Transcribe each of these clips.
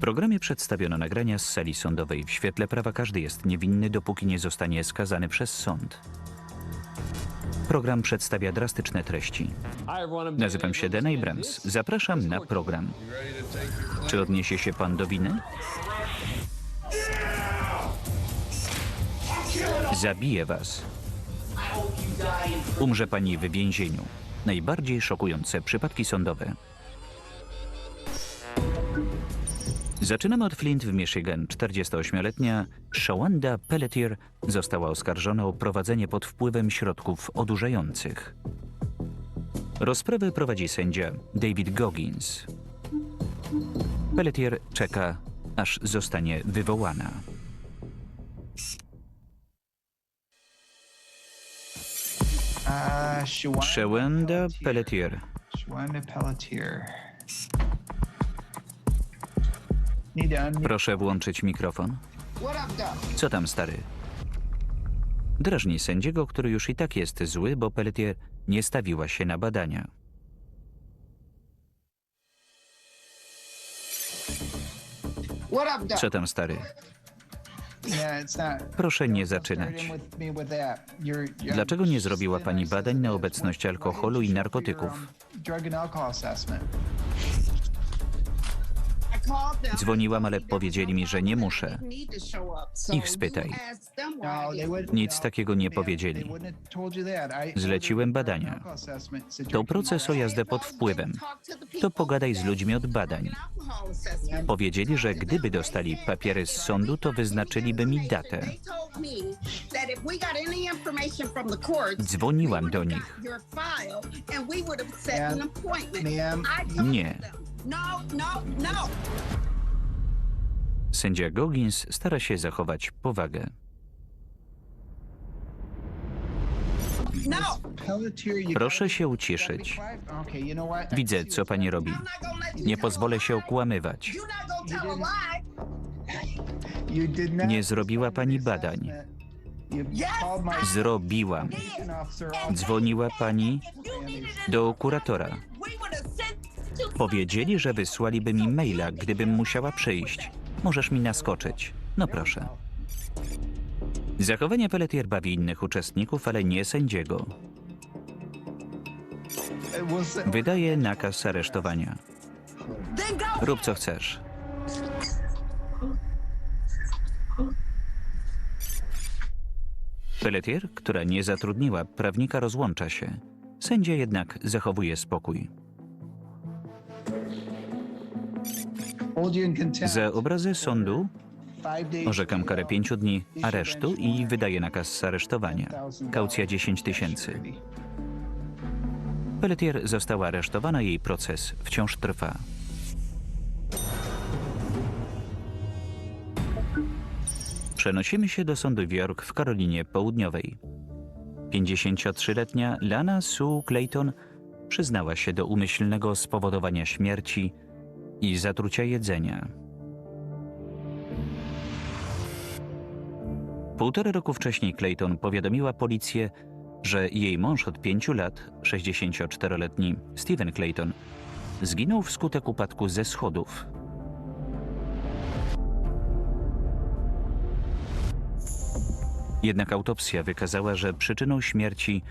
programie przedstawiono nagrania z sali sądowej. W świetle prawa każdy jest niewinny, dopóki nie zostanie skazany przez sąd. Program przedstawia drastyczne treści. Nazywam się Dan Abrams. Zapraszam na program. Czy odniesie się pan do winy? Zabiję was. Umrze pani w więzieniu. Najbardziej szokujące przypadki sądowe. Zaczynamy od Flint w Michigan. 48-letnia Shawanda Pelletier została oskarżona o prowadzenie pod wpływem środków odurzających. Rozprawę prowadzi sędzia David Goggins. Pelletier czeka, aż zostanie wywołana. Uh, Shawanda Shawanda Pelletier. Shawanda Pelletier. Proszę włączyć mikrofon. Co tam, stary? Drażni sędziego, który już i tak jest zły, bo Pelletier nie stawiła się na badania. Co tam, stary? Proszę nie zaczynać. Dlaczego nie zrobiła pani badań na obecność alkoholu i your, narkotyków? Dzwoniłam, ale powiedzieli mi, że nie muszę. Ich spytaj. No, Nic no, takiego nie powiedzieli. Zleciłem badania. To proces o jazdę pod wpływem. To pogadaj z ludźmi od badań. Powiedzieli, że gdyby dostali papiery z sądu, to wyznaczyliby mi datę. Dzwoniłam do nich. Nie. Sędzia Goggins stara się zachować powagę. Proszę się? I Widzę, co pani robi. Nie pozwolę się okłamywać. Nie zrobiła pani badań. Zrobiłam. Dzwoniła pani do kuratora. Powiedzieli, że wysłaliby mi maila, gdybym musiała przyjść. Możesz mi naskoczyć. No proszę. Zachowanie Pelletier bawi innych uczestników, ale nie sędziego. Wydaje nakaz aresztowania. Rób co chcesz. Pelletier, która nie zatrudniła prawnika, rozłącza się. Sędzia jednak zachowuje spokój. Za obrazy sądu orzekam karę pięciu dni aresztu i wydaję nakaz aresztowania. Kaucja 10 tysięcy. Pelletier została aresztowana, jej proces wciąż trwa. Przenosimy się do sądu w York w Karolinie Południowej. 53-letnia Lana Sue Clayton przyznała się do umyślnego spowodowania śmierci i zatrucia jedzenia. Półtora roku wcześniej Clayton powiadomiła policję, że jej mąż od pięciu lat, 64-letni Steven Clayton, zginął wskutek upadku ze schodów. Jednak autopsja wykazała, że przyczyną śmierci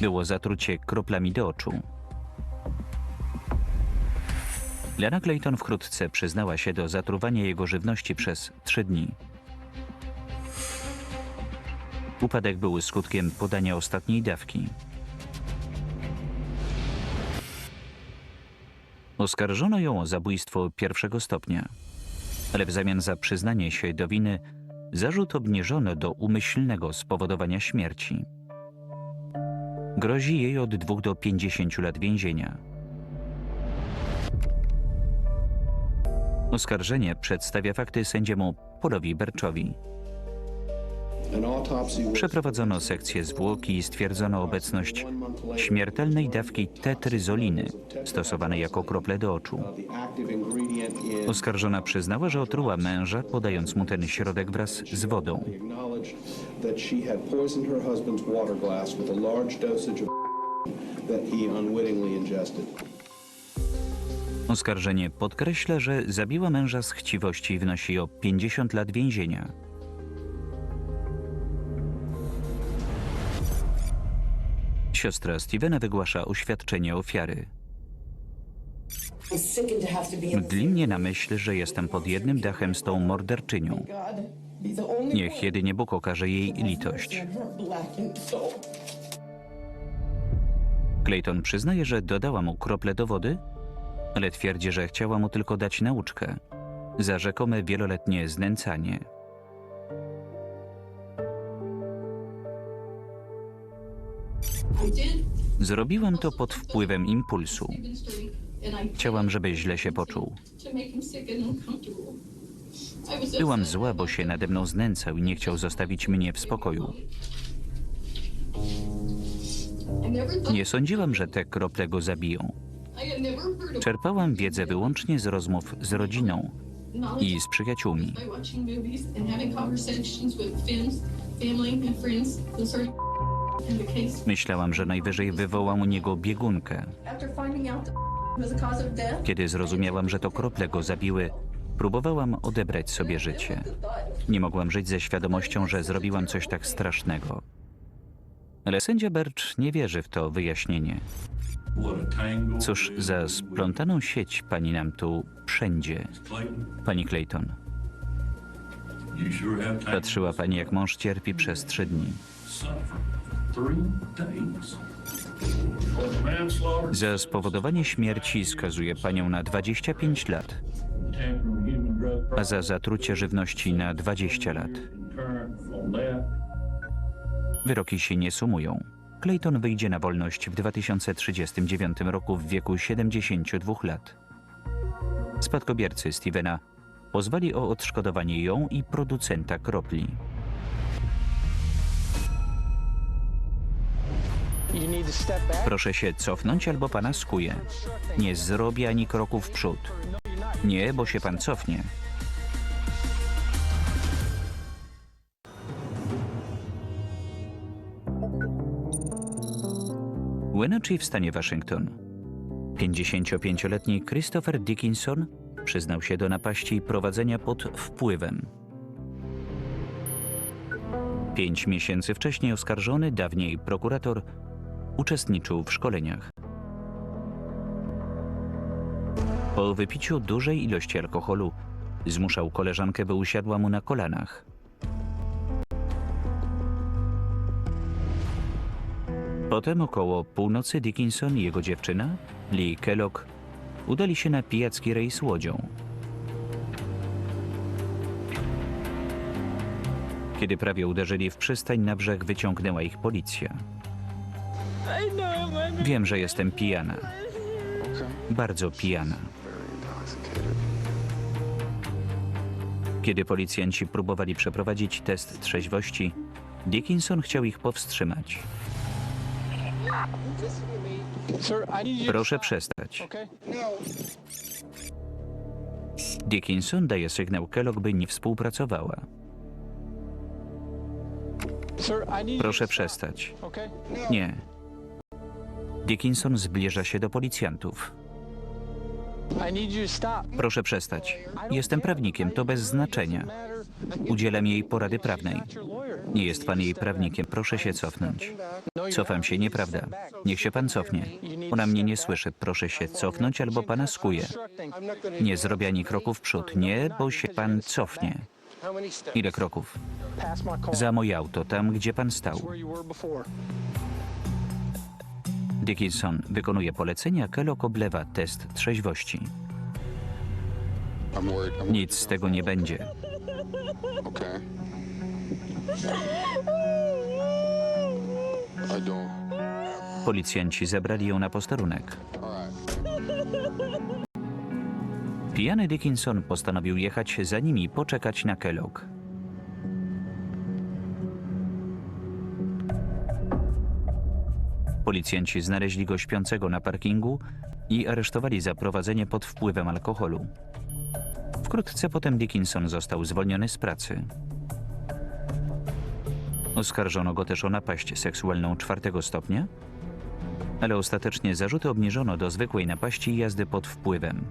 było zatrucie kroplami do oczu. Lana Clayton wkrótce przyznała się do zatruwania jego żywności przez trzy dni. Upadek był skutkiem podania ostatniej dawki. Oskarżono ją o zabójstwo pierwszego stopnia, ale w zamian za przyznanie się do winy zarzut obniżono do umyślnego spowodowania śmierci. Grozi jej od 2 do 50 lat więzienia. Oskarżenie przedstawia fakty sędziemu Polowi Berczowi. Przeprowadzono sekcję zwłoki i stwierdzono obecność śmiertelnej dawki tetryzoliny, stosowanej jako krople do oczu. Oskarżona przyznała, że otruła męża, podając mu ten środek wraz z wodą. that he unwittingly ingested. Oskarżenie podkreśla, że zabiła męża z chciwości i wnosi o 50 lat więzienia. Siostra Stevena wygłasza oświadczenie ofiary. Mdli mnie na myśl, że jestem pod jednym dachem z tą morderczynią. Niech jedynie Bóg okaże jej litość. Clayton przyznaje, że dodała mu krople do wody, ale twierdzi, że chciała mu tylko dać nauczkę za rzekome wieloletnie znęcanie. Zrobiłam to pod wpływem impulsu. Chciałam, żeby źle się poczuł. Byłam zła, bo się nade mną znęcał i nie chciał zostawić mnie w spokoju. Nie sądziłam, że te krople go zabiją. Czerpałam wiedzę wyłącznie z rozmów z rodziną i z przyjaciółmi. Myślałam, że najwyżej wywołam u niego biegunkę. Kiedy zrozumiałam, że to krople go zabiły, próbowałam odebrać sobie życie. Nie mogłam żyć ze świadomością, że zrobiłam coś tak strasznego. Ale sędzia Birch nie wierzy w to wyjaśnienie. Cóż za splątaną sieć pani nam tu wszędzie, pani Clayton. Patrzyła pani, jak mąż cierpi przez trzy dni. Za spowodowanie śmierci skazuje panią na 25 lat, a za zatrucie żywności na 20 lat. Wyroki się nie sumują. Clayton wyjdzie na wolność w 2039 roku w wieku 72 lat. Spadkobiercy Stevena pozwali o odszkodowanie ją i producenta kropli. Proszę się cofnąć albo pana skuje. Nie zrobię ani kroku w przód. Nie, bo się pan cofnie. Wenatchee w stanie Waszyngton. 55-letni Christopher Dickinson przyznał się do napaści i prowadzenia pod wpływem. Pięć miesięcy wcześniej oskarżony, dawniej prokurator, uczestniczył w szkoleniach. Po wypiciu dużej ilości alkoholu zmuszał koleżankę, by usiadła mu na kolanach. Potem około północy Dickinson i jego dziewczyna, Lee Kellogg, udali się na pijacki rejs łodzią. Kiedy prawie uderzyli w przystań, na brzeg wyciągnęła ich policja. Wiem, że jestem pijana. Bardzo pijana. Kiedy policjanci próbowali przeprowadzić test trzeźwości, Dickinson chciał ich powstrzymać. Proszę przestać. Dickinson daje sygnał Kellogg, by nie współpracowała. Proszę przestać. Nie. Dickinson zbliża się do policjantów. Proszę przestać. Jestem prawnikiem, to bez znaczenia. Udzielam jej porady prawnej. Nie jest pan jej prawnikiem, proszę się cofnąć. Cofam się, nieprawda. Niech się pan cofnie. Ona mnie nie słyszy, proszę się cofnąć albo pana skuje. Nie zrobię ani kroku w przód, nie, bo się pan cofnie. Ile kroków? Za moje auto, tam gdzie pan stał. Dickinson wykonuje polecenia, Kellogg oblewa test trzeźwości. Nic z tego nie będzie. Okay. Policjanci zabrali ją na posterunek. Pijany Dickinson postanowił jechać za nimi i poczekać na Kellogg. Policjanci znaleźli go śpiącego na parkingu i aresztowali za prowadzenie pod wpływem alkoholu. Wkrótce potem Dickinson został zwolniony z pracy. Oskarżono go też o napaść seksualną czwartego stopnia ale ostatecznie zarzuty obniżono do zwykłej napaści i jazdy pod wpływem.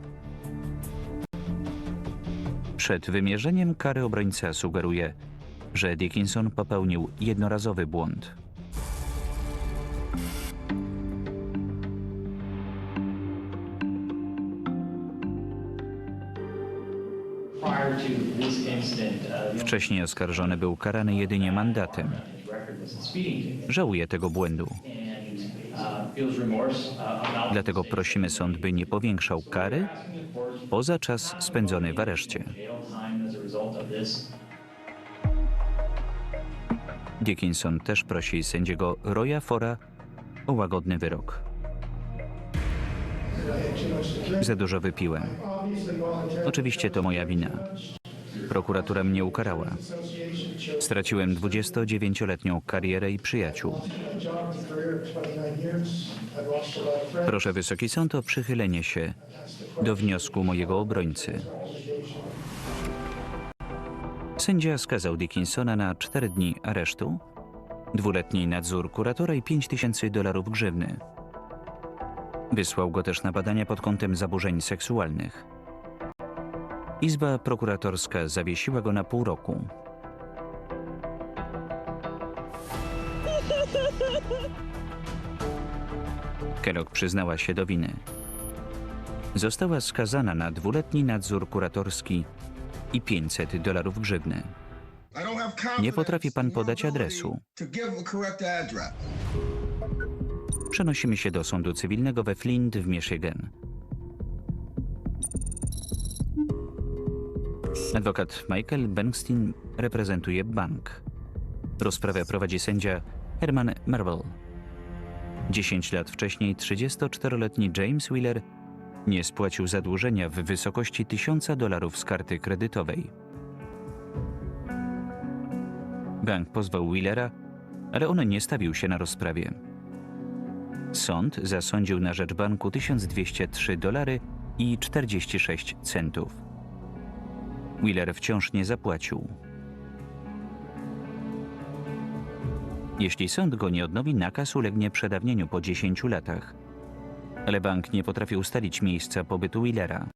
Przed wymierzeniem kary obrońca sugeruje, że Dickinson popełnił jednorazowy błąd. Wcześniej oskarżony był karany jedynie mandatem. Żałuje tego błędu. Dlatego prosimy sąd, by nie powiększał kary poza czas spędzony w areszcie. Dickinson też prosi sędziego Roya Fora o łagodny wyrok. Za dużo wypiłem. Oczywiście to moja wina. Prokuratura mnie ukarała. Straciłem 29-letnią karierę i przyjaciół. Proszę Wysoki Sąd o przychylenie się do wniosku mojego obrońcy. Sędzia skazał Dickinsona na 4 dni aresztu, dwuletni nadzór kuratora i 5 tysięcy dolarów grzywny. Wysłał go też na badania pod kątem zaburzeń seksualnych. Izba prokuratorska zawiesiła go na pół roku. Kellogg przyznała się do winy. Została skazana na dwuletni nadzór kuratorski i 500 dolarów grzywny. Nie potrafi pan podać adresu. Przenosimy się do sądu cywilnego we Flint w Michigan. Adwokat Michael Bernstein reprezentuje bank. Rozprawę prowadzi sędzia Herman Marvel. 10 lat wcześniej 34-letni James Wheeler nie spłacił zadłużenia w wysokości 1000 dolarów z karty kredytowej. Bank pozwał Wheelera, ale on nie stawił się na rozprawie. Sąd zasądził na rzecz banku 1203 dolary i 46 centów. Wheeler wciąż nie zapłacił. Jeśli sąd go nie odnowi, nakaz ulegnie przedawnieniu po 10 latach. Ale bank nie potrafi ustalić miejsca pobytu Wheelera.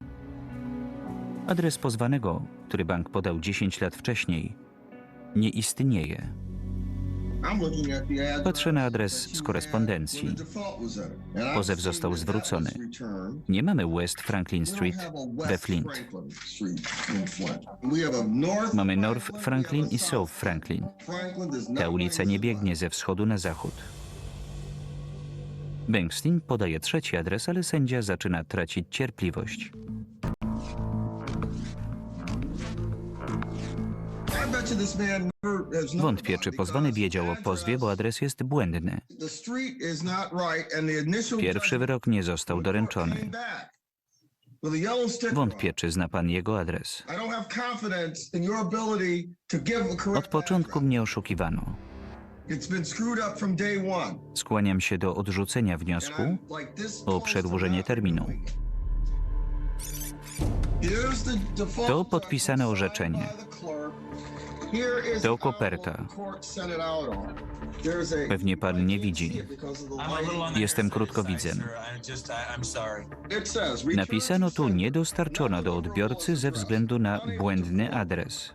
Adres pozwanego, który bank podał 10 lat wcześniej, nie istnieje. Patrzę na adres z korespondencji. Pozew został zwrócony. Nie mamy West Franklin Street we Flint. Mamy North Franklin i South Franklin. Ta ulica nie biegnie ze wschodu na zachód. Bankstein podaje trzeci adres, ale sędzia zaczyna tracić cierpliwość. Wątpię, czy pozwany wiedział o pozwie, bo adres jest błędny. Pierwszy wyrok nie został doręczony. Wątpię, czy zna pan jego adres. Od początku mnie oszukiwano. Skłaniam się do odrzucenia wniosku o przedłużenie terminu. To podpisane orzeczenie. To koperta. Pewnie pan nie widzi. Jestem krótkowidzem. Napisano tu nie dostarczono do odbiorcy ze względu na błędny adres.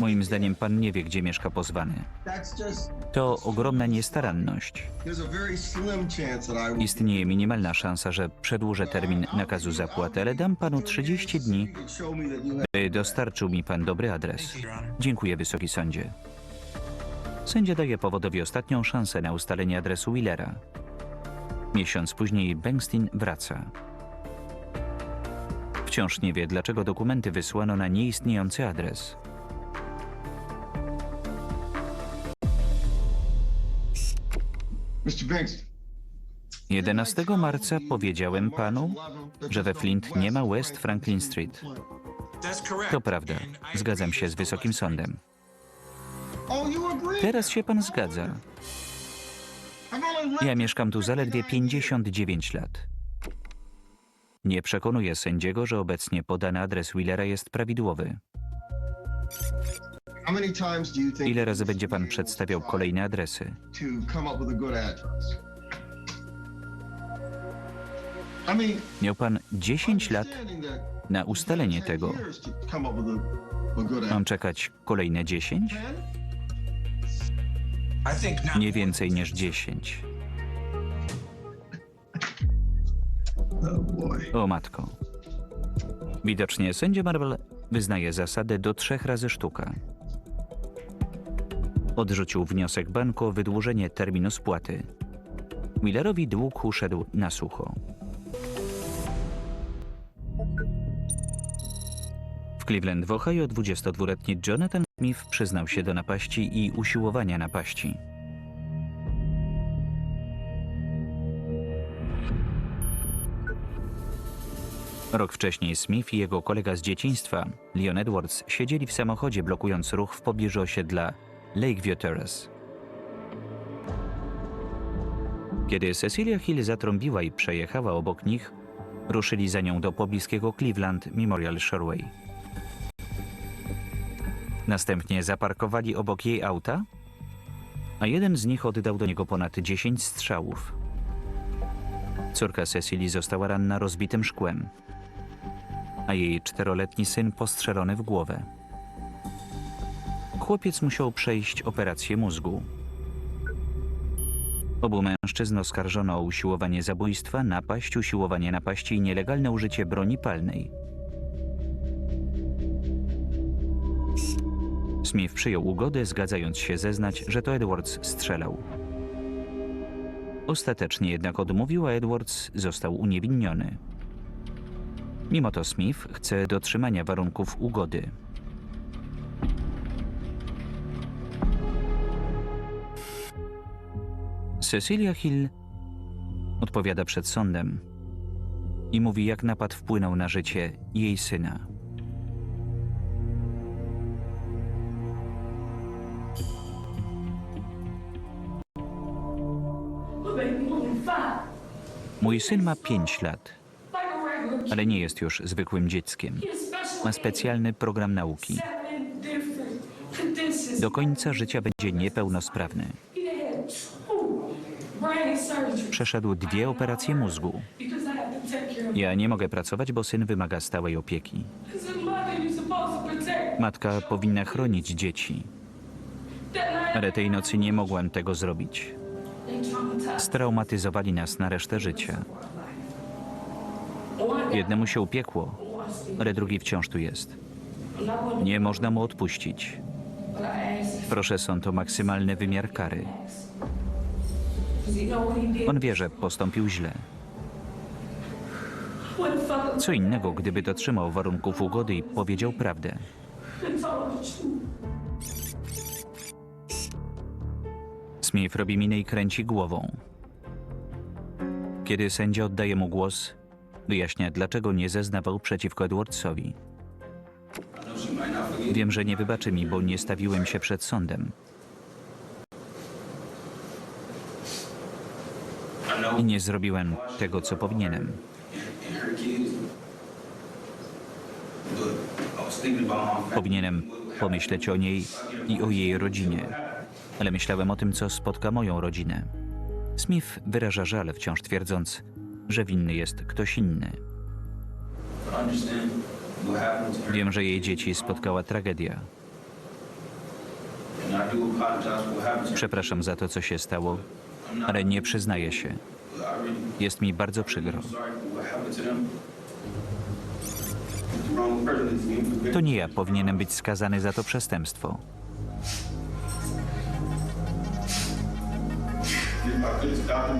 Moim zdaniem pan nie wie, gdzie mieszka pozwany. To ogromna niestaranność. Istnieje minimalna szansa, że przedłużę termin nakazu zapłaty, ale dam panu 30 dni, dostarczył mi pan dobry adres. Dziękuję, Wysoki Sądzie. Sędzia daje powodowi ostatnią szansę na ustalenie adresu Willera. Miesiąc później Bengstein wraca. Wciąż nie wie, dlaczego dokumenty wysłano na nieistniejący adres. Mr. Banks, 11 marca powiedziałem panu, że we Flint nie ma West Franklin Street. To prawda. Zgadzam się z Wysokim Sądem. Teraz się pan zgadza. Ja mieszkam tu zaledwie 59 lat. Nie przekonuję sędziego, że obecnie podany adres Willera jest prawidłowy. Ile razy będzie pan przedstawiał kolejne adresy? Miał pan 10 lat na ustalenie tego. Mam czekać kolejne 10? Ten? Nie więcej niż 10. Oh boy. O matko. Widocznie sędzia Marvel wyznaje zasadę do trzech razy sztuka. Odrzucił wniosek banku o wydłużenie terminu spłaty. Millerowi dług uszedł na sucho. W Cleveland w Ohio 22-letni Jonathan Smith przyznał się do napaści i usiłowania napaści. Rok wcześniej Smith i jego kolega z dzieciństwa, Leon Edwards, siedzieli w samochodzie blokując ruch w pobliżu osiedla Lakeview Terrace. Kiedy Cecilia Hill zatrąbiła i przejechała obok nich, ruszyli za nią do pobliskiego Cleveland Memorial Shoreway. Następnie zaparkowali obok jej auta, a jeden z nich oddał do niego ponad 10 strzałów. Córka Cecilii została ranna rozbitym szkłem, a jej czteroletni syn postrzelony w głowę. Chłopiec musiał przejść operację mózgu. Obu mężczyzn oskarżono o usiłowanie zabójstwa, napaść, usiłowanie napaści i nielegalne użycie broni palnej. Smith przyjął ugodę, zgadzając się zeznać, że to Edwards strzelał. Ostatecznie jednak odmówił, a Edwards został uniewinniony. Mimo to Smith chce dotrzymania warunków ugody. Cecilia Hill odpowiada przed sądem i mówi, jak napad wpłynął na życie jej syna. Mój syn ma 5 lat, ale nie jest już zwykłym dzieckiem. Ma specjalny program nauki. Do końca życia będzie niepełnosprawny. Przeszedł dwie operacje mózgu. Ja nie mogę pracować, bo syn wymaga stałej opieki. Matka powinna chronić dzieci, ale tej nocy nie mogłam tego zrobić. Straumatyzowali nas na resztę życia. Jednemu się upiekło, ale drugi wciąż tu jest. Nie można mu odpuścić. Proszę sąd o maksymalny wymiar kary. On wie, że postąpił źle. Co innego, gdyby dotrzymał warunków ugody i powiedział prawdę. Smith robi minę i kręci głową. Kiedy sędzia oddaje mu głos, wyjaśnia, dlaczego nie zeznawał przeciwko Edwardsowi. Wiem, że nie wybaczy mi, bo nie stawiłem się przed sądem. I nie zrobiłem tego, co powinienem. Powinienem pomyśleć o niej i o jej rodzinie, ale myślałem o tym, co spotka moją rodzinę. Smith wyraża żal, wciąż twierdząc, że winny jest ktoś inny. Wiem, że jej dzieci spotkała tragedia. Przepraszam za to, co się stało, ale nie przyznaję się. Jest mi bardzo przykro. To nie ja powinienem być skazany za to przestępstwo.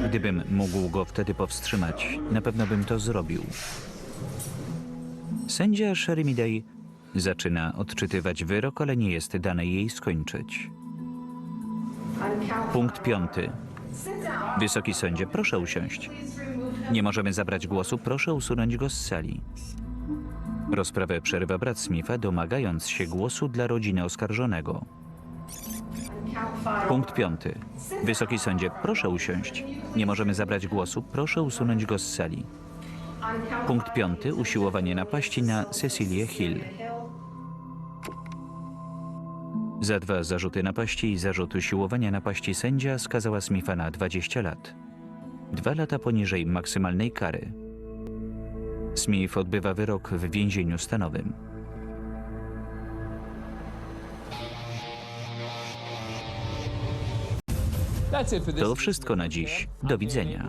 Gdybym mógł go wtedy powstrzymać, na pewno bym to zrobił. Sędzia Sherry Midday zaczyna odczytywać wyrok, ale nie jest dane jej skończyć. Punkt piąty. Wysoki sądzie, proszę usiąść. Nie możemy zabrać głosu, proszę usunąć go z sali. Rozprawę przerywa brat Smitha, domagając się głosu dla rodziny oskarżonego. Punkt piąty. Wysoki sądzie, proszę usiąść. Nie możemy zabrać głosu, proszę usunąć go z sali. Punkt piąty. Usiłowanie napaści na Cecilię Hill. Za dwa zarzuty napaści i zarzut usiłowania napaści sędzia skazała Smitha na 20 lat. Dwa lata poniżej maksymalnej kary. Smith odbywa wyrok w więzieniu stanowym. To wszystko na dziś. Do widzenia.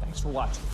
Thanks for watching.